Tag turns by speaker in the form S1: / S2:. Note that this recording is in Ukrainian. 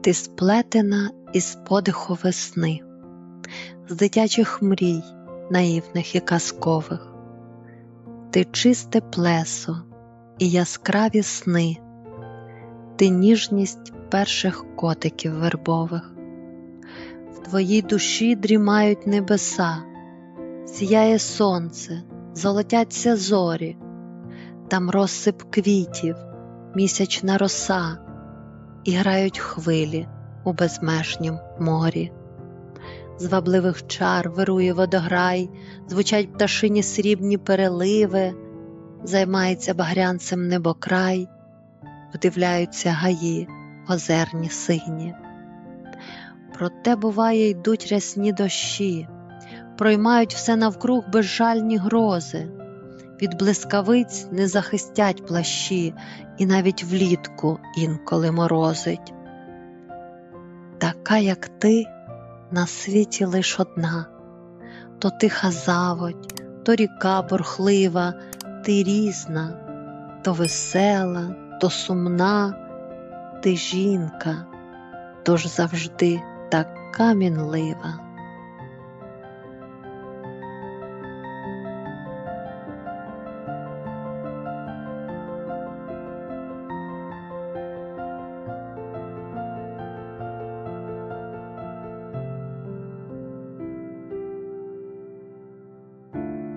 S1: Ти сплетена із подиху весни, з дитячих мрій, наївних і казкових, ти чисте плесо і яскраві сни, ти ніжність перших котиків вербових, в твоїй душі дрімають небеса, сіяє сонце, золотяться зорі, там розсип квітів, місячна роса і грають хвилі у безмежнім морі. З вабливих чар вирує водограй, звучать пташині срібні переливи, займається багрянцем небокрай, вдивляються гаї, озерні сині. Проте, буває, йдуть рясні дощі, проймають все навкруг безжальні грози, від блискавиць не захистять плащі, і навіть влітку інколи морозить. Така, як ти, на світі лиш одна, то тиха заводь, то ріка бурхлива, ти різна, то весела, то сумна, ти жінка, тож завжди така мінлива.